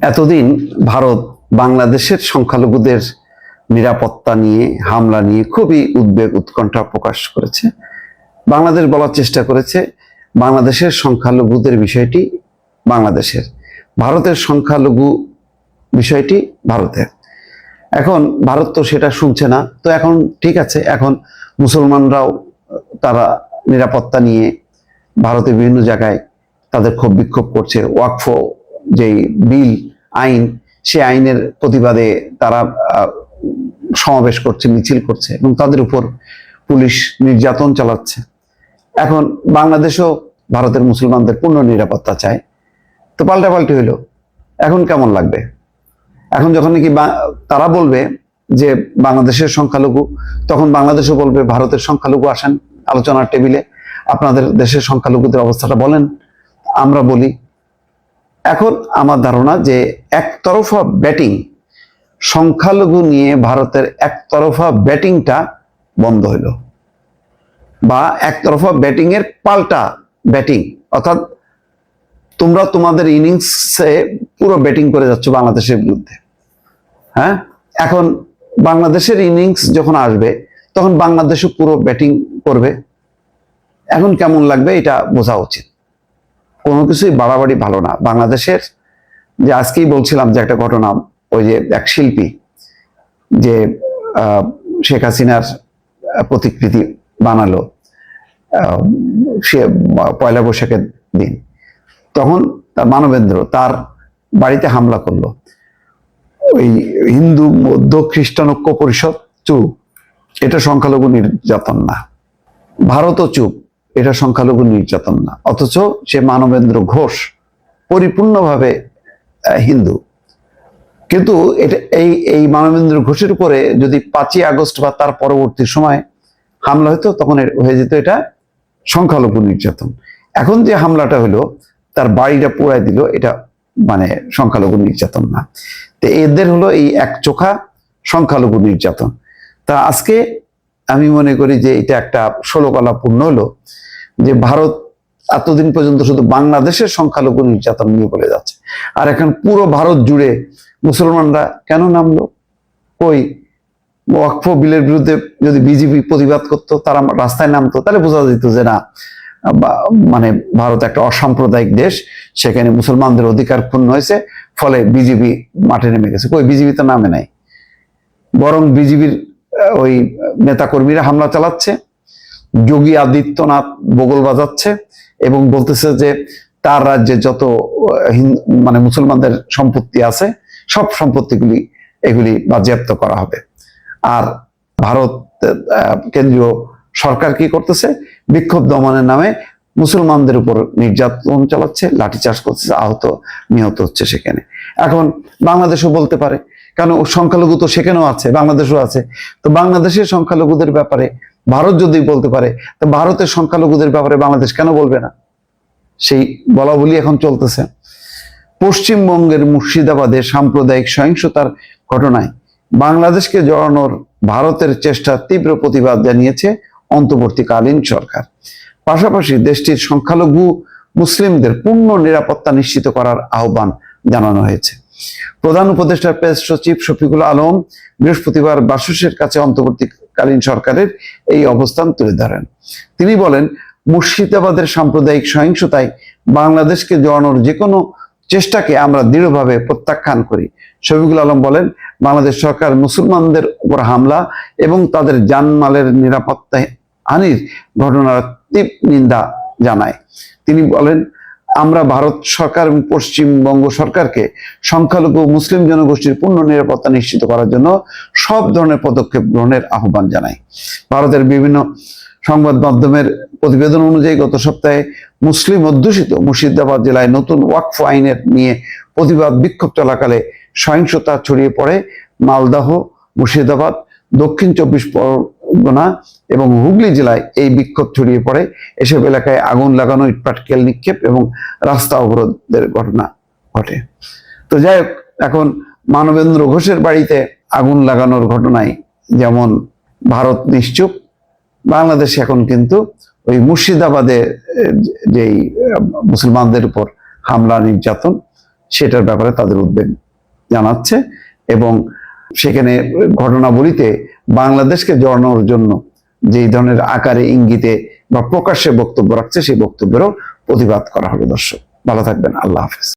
এতদিন ভারত বাংলাদেশের সংখ্যালঘুদের নিরাপত্তা নিয়ে, হামলা নিয়ে খুবই উদ্বেগ, উৎকণ্ঠা প্রকাশ করেছে। বাংলাদেশ বলার চেষ্টা করেছে, বাংলাদেশের সংখ্যালঘুদের বিষয়টি বাংলাদেশের। ভারতের সংখ্যালঘু বিষয়টি ভারতের। এখন ভারত তো সেটা শুনছে না, তো এখন ঠিক আছে, এখন মুসলমানরাও তারা নিরাপত্তা নিয়ে ভারতের বিভিন্ন জায়গায় তাদের ক্ষোভ বিক্ষোভ করছে, ওয়াকফ যেই বিল, আইন সে আইনের প্রতিবাদে তারা সমাবেশ করছে, মিছিল করছে এবং তাদের উপর পুলিশ নির্যাতন চালাচ্ছে। এখন বাংলাদেশও ভারতের মুসলমানদের পূর্ণ নিরাপত্তা চায়। তো পাল্টাপাল্টি হইল। এখন কেমন লাগবে? এখন যখন নাকি তারা বলবে যে বাংলাদেশের সংখ্যালঘু, তখন বাংলাদেশও বলবে ভারতের সংখ্যালঘু আসেন আলোচনার টেবিলে। আপনাদের দেশের সংখ্যালঘুদের অবস্থাটা বলেন। আমরা বলি এখন আমার ধারণা যে একতরফা ব্যাটিং সংখ্যালঘু নিয়ে ভারতের একতরফা ব্যাটিংটা বন্ধ হইল বা একতরফা ব্যাটিং এর পাল্টা ব্যাটিং। অর্থাৎ তোমরা তোমাদের ইনিংসে পুরো ব্যাটিং করে যাচ্ছ বাংলাদেশের বিরুদ্ধে হ্যাঁ? এখন বাংলাদেশের ইনিংস যখন আসবে, তখন বাংলাদেশও পুরো ব্যাটিং করবে। এখন কেমন লাগবে এটা বোঝা উচিত। কোনো কিছুই বাড়াবাড়ি ভালো না। বাংলাদেশের যে আজকেই বলছিলাম যে একটা ঘটনা, ওই যে এক শিল্পী যে শেখ হাসিনার প্রতিকৃতি বানালো সে পয়লা বৈশাখের দিন। তখন তার মানবেন্দ্র তার বাড়িতে হামলা করল। ওই হিন্দু বৌদ্ধ খ্রিস্টান ঐক্য পরিষদ চুপ। এটা সংখ্যালঘু নির্যাতন না। ভারতও চুপ। এটা সংখ্যালঘু নির্যাতন না। অথচ সে মানবেন্দ্র ঘোষ পরিপূর্ণভাবে হিন্দু। কিন্তু এটা এই এই মানবেন্দ্র ঘোষের উপরে যদি পাঁচই আগস্ট বা তার পরবর্তী সময় হামলা হতো, তখন হয়ে যেত এটা সংখ্যালঘু নির্যাতন। এখন যে হামলাটা হলো, তার বাড়িটা পোড়ায় দিল, এটা মানে সংখ্যালঘু নির্যাতন না। তো এদের হলো এই এক চোখা সংখ্যালঘু নির্যাতন। তা আজকে আমি মনে করি যে এটা একটা ষোলকলা পূর্ণ হলো যে ভারত এতদিন পর্যন্ত শুধু বাংলাদেশের সংখ্যালঘু নির্যাতন নিয়ে বলে যাচ্ছে। আর এখন পুরো ভারত জুড়ে মুসলমানরা কেন নামলো? কই? ওয়াকফ বিলের বিরুদ্ধে যদি বিজেপি প্রতিবাদ করতো, তারা রাস্তায় নামতো, তাহলে বোঝা যেত যে না মানে ভারত একটা অসাম্প্রদায়িক দেশ, সেখানে মুসলমানদের অধিকার ক্ষুণ্ণ হয়েছে, ফলে বিজেপি মাঠে নেমে গেছে। কই বিজেপি তো নামে নাই। বরং বিজেপির ওই নেতাকর্মীরা হামলা চালাচ্ছে, যোগী আদিত্যনাথ বগল বাজাচ্ছে এবং বলতেছে যে তার রাজ্যে যত মানে মুসলমানদের সম্পত্তি আছে, সব সম্পত্তিগুলি, এগুলি বাজেয়াপ্ত করা হবে। আর ভারত কেন্দ্রীয় সরকার কি করতেছে? বিক্ষোভ দমনের নামে মুসলমানদের উপর নির্যাতন চালাচ্ছে, লাঠিচার্জ করতেছে, আহত, নিহত হচ্ছে সেখানে। এখন বাংলাদেশও বলতে পারে কারণ সংখ্যালঘু তো সেখানেও আছে, বাংলাদেশও আছে। তো বাংলাদেশের সংখ্যালঘুদের ব্যাপারে, ভারত যদি বলতে পারে, তো ভারতের সংখ্যালঘুদের ব্যাপারে বাংলাদেশ কেন বলবে না? সেই বলা বলি এখন চলতেছে। পশ্চিমবঙ্গের মুর্শিদাবাদে সাম্প্রদায়িক সহিংসতার ঘটনায় বাংলাদেশকে জড়ানোর ভারতের চেষ্টা তীব্র প্রতিবাদ জানিয়েছে অন্তর্বর্তীকালীন সরকার। পাশাপাশি দেশটির সংখ্যালঘু মুসলিমদের পূর্ণ নিরাপত্তা নিশ্চিত করার আহ্বান জানানো হয়েছে। প্রধান উপদেষ্টা প্রেস সচিব শফিকুল আলম বৃহস্পতিবার বাসুসের কাছে অন্তর্বর্তীকালীন সরকারের এই অবস্থান তুলে ধরেন। তিনি বলেন, মুর্শিদাবাদের সাম্প্রদায়িক সহিংসতায় বাংলাদেশকে জড়ানোর যে কোনো চেষ্টাকে আমরা দৃঢ়ভাবে প্রত্যাখ্যান করি। শফিকুল আলম বলেন, বাংলাদেশ সরকার মুসলমানদের উপর হামলা এবং তাদের জানমালের নিরাপত্তা হানির ঘটনার তীব্র নিন্দা জানায়। তিনি বলেন আমরা ভারত সরকার এবং পশ্চিমবঙ্গ সরকারকে সংখ্যালঘু মুসলিম জনগোষ্ঠীর পূর্ণ নিরাপত্তা নিশ্চিত করার জন্য সব ধরনের পদক্ষেপ গ্রহণের আহ্বান জানাই। ভারতের বিভিন্ন সংবাদ মাধ্যমের প্রতিবেদন অনুযায়ী গত সপ্তাহে মুসলিম অধ্যুষিত মুর্শিদাবাদ জেলায় নতুন ওয়াকফ আইনের নিয়ে প্রতিবাদ বিক্ষোভ চলাকালে সহিংসতা ছড়িয়ে পড়ে মালদাহ, মুর্শিদাবাদ, দক্ষিণ চব্বিশ পরগনা এবং হুগলি জেলায় এই বিক্ষোভ ছড়িয়ে পড়ে। এসব এলাকায় আগুন লাগানো ইটপাটকেল নিক্ষেপ এবং রাস্তা অবরোধের ঘটনা ঘটে। তো যাই এখন মানবেন্দ্র ঘোষের বাড়িতে আগুন লাগানোর ঘটনায় যেমন ভারত নিশ্চুপ, বাংলাদেশ এখন কিন্তু ওই মুর্শিদাবাদে যেই মুসলমানদের উপর হামলা নির্যাতন, সেটার ব্যাপারে তাদের উদ্বেগ জানাচ্ছে এবং সেখানে ঘটনাবলিতে বাংলাদেশকে জড়ানোর জন্য যে ধরনের আকারে ইঙ্গিতে বা প্রকাশ্যে বক্তব্য রাখছে, সেই বক্তব্যেরও প্রতিবাদ করা হবে দর্শক। ভালো থাকবেন, আল্লাহ হাফিজ।